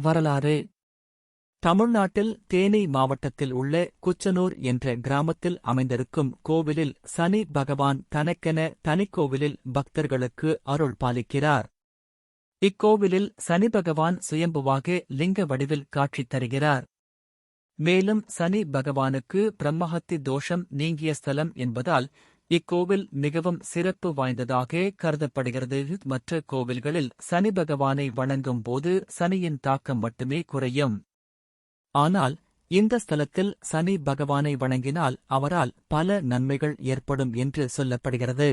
வரலாறு. தமிழ்நாட்டில் தேனி மாவட்டத்தில் உள்ள குச்சனூர் என்ற கிராமத்தில் அமைந்திருக்கும் கோவிலில் சனி பகவான் தனக்கென தனிக்கோவிலில் பக்தர்களுக்கு அருள் பாலிக்கிறார். இக்கோவிலில் சனி பகவான் சுயம்புவாக லிங்க வடிவில் காட்சி தருகிறார். மேலும் சனி பகவானுக்கு பிரம்மஹத்தி தோஷம் நீங்கிய ஸ்தலம் என்பதால் இக்கோவில் மிகவும் சிறப்பு வாய்ந்ததாக கருதப்படுகிறது. மற்ற கோவில்களில் சனி பகவானை வணங்கும் போது சனியின் தாக்கம் மட்டுமே குறையும். ஆனால் இந்த ஸ்தலத்தில் சனி பகவானை வணங்கினால் அவரால் பல நன்மைகள் ஏற்படும் என்று சொல்லப்படுகிறது.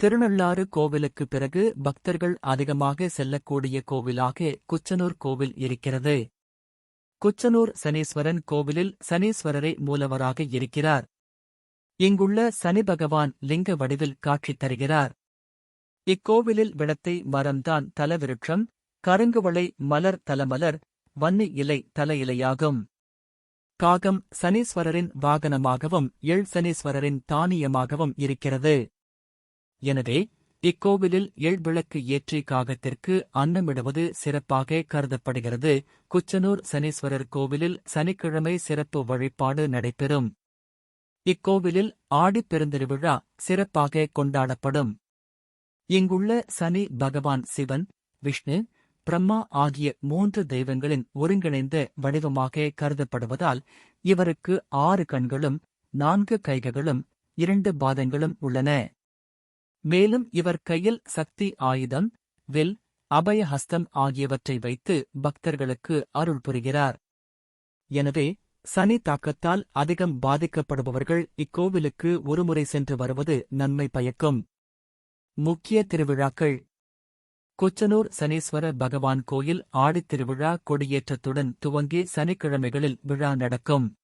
திருநள்ளாறு கோவிலுக்கு பிறகு பக்தர்கள் அதிகமாக செல்லக்கூடிய கோவிலாக குச்சனூர் கோவில் இருக்கிறது. குச்சனூர் சனீஸ்வரன் கோவிலில் சனீஸ்வரரை மூலவராக இருக்கிறார். இங்குள்ள சனி பகவான் லிங்க வடிவில் காட்சி தருகிறார். இக்கோவிலில் விளத்தை மரம்தான் தலவிருட்சம் கருங்குவளை மலர் தலமலர் வன்னி இலை தல இலையாகும் காகம் சனீஸ்வரரின் வாகனமாகவும் எள் சனீஸ்வரரின் தானியமாகவும் இருக்கிறது. எனவே இக்கோவிலில் எள் விளக்கு ஏற்றி காகத்திற்கு அன்னமிடுவது சிறப்பாக கருதப்படுகிறது. குச்சனூர் சனீஸ்வரர் கோவிலில் சனிக்கிழமை சிறப்பு வழிபாடு நடைபெறும். இக்கோவிலில் ஆடிப் பெருந்திருவிழா சிறப்பாக கொண்டாடப்படும். இங்குள்ள சனி பகவான் சிவன் விஷ்ணு பிரம்மா ஆகிய மூன்று தெய்வங்களின் ஒருங்கிணைந்த வடிவமாக கருதப்படுவதால் இவருக்கு ஆறு கண்களும் நான்கு கைகளும் இரண்டு பாதங்களும் உள்ளன. மேலும் இவர் கையில் சக்தி ஆயுதம் வில் அபயஹஸ்தம் ஆகியவற்றை வைத்து பக்தர்களுக்கு அருள் புரிகிறார். எனவே சனி தாக்கத்தால் அதிகம் பாதிக்கப்படுபவர்கள் இக்கோவிலுக்கு ஒருமுறை சென்று வருவது நன்மை பயக்கும். முக்கிய திருவிழாக்கள். கொச்சனூர் சனீஸ்வர பகவான் கோயில் ஆடித்திருவிழா கொடியேற்றத்துடன் துவங்கி சனிக்கிழமைகளில் விழா நடக்கும்.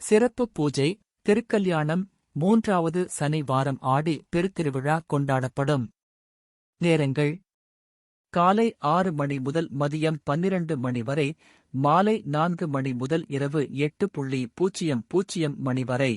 சிறப்பு பூஜை திருக்கல்யாணம் மூன்றாவது சனி வாரம் ஆடி பெருத்திருவிழா கொண்டாடப்படும். நேரங்கள். காலை ஆறு மணி முதல் மதியம் பன்னிரண்டு மணி வரை மாலை நான்கு மணி முதல் இரவு எட்டு புள்ளி பூஜ்ஜியம் பூஜ்ஜியம் மணி வரை.